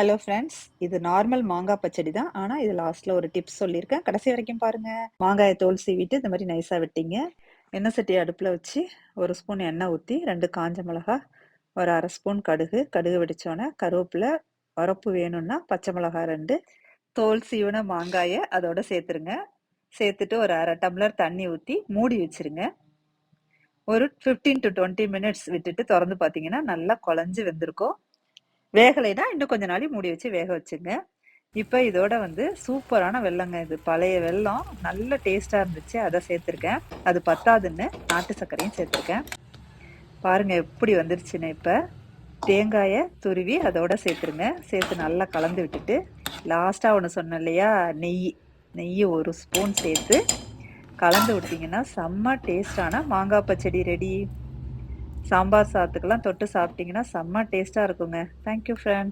Hello friends இது normal மாங்காய் பச்சடி தான். ஆனால் இது லாஸ்ட்டில் ஒரு டிப்ஸ் சொல்லியிருக்கேன். கடைசி வரைக்கும் பாருங்கள் மாங்காயை தோல் சீவிட்டு இந்த மாதிரி நைஸாக வெட்டிங்க. எண்ணெய் சட்டி அடுப்பில் வச்சு ஒரு ஸ்பூன் எண்ணெய் ஊற்றி ரெண்டு காஞ்ச மிளகா ஒரு அரை ஸ்பூன் கடுகு. கடுகு வெடித்தோன்னே கருவேப்பிலை உரப்பு வேணும்னா பச்சை மிளகா ரெண்டு. தோல் சீவன மாங்காயை அதோட சேர்த்துருங்க. சேர்த்துட்டு ஒரு அரை டம்ளர் தண்ணி ஊற்றி மூடி வச்சுருங்க. ஒரு ஃபிஃப்டீன் டு டுவெண்ட்டி மினிட்ஸ் விட்டுட்டு திறந்து பார்த்தீங்கன்னா நல்லா குழஞ்சி வெந்திருக்கும். வேகலைனா இன்னும் கொஞ்ச நாளைக்கு மூடி வச்சு வேக வச்சுங்க. இப்போ இதோட வந்து சூப்பரான வெள்ளங்க இது. பழைய வெள்ளம் நல்ல டேஸ்ட்டாக இருந்துச்சு. அதை சேர்த்துருக்கேன். அது பத்தாதுன்னு நாட்டு சர்க்கரையும் சேர்த்துருக்கேன். பாருங்க எப்படி வந்துருச்சுன்னு இப்போ. தேங்காயை துருவி அதோட சேர்த்துருங்க. சேர்த்து நல்லா கலந்து விட்டுட்டு லாஸ்ட்டாக ஒன்று சொன்னேன் இல்லையா? நெய். நெய் ஒரு ஸ்பூன் சேர்த்து கலந்து விட்டிங்கன்னா செம்ம டேஸ்டான மாங்காய் பச்சடி ரெடி சாம்பார் சாத்துக்கெல்லாம் தொட்டு சாப்பிட்டிங்கன்னா செம்ம டேஸ்ட்டாக இருக்குங்க. Thank you friends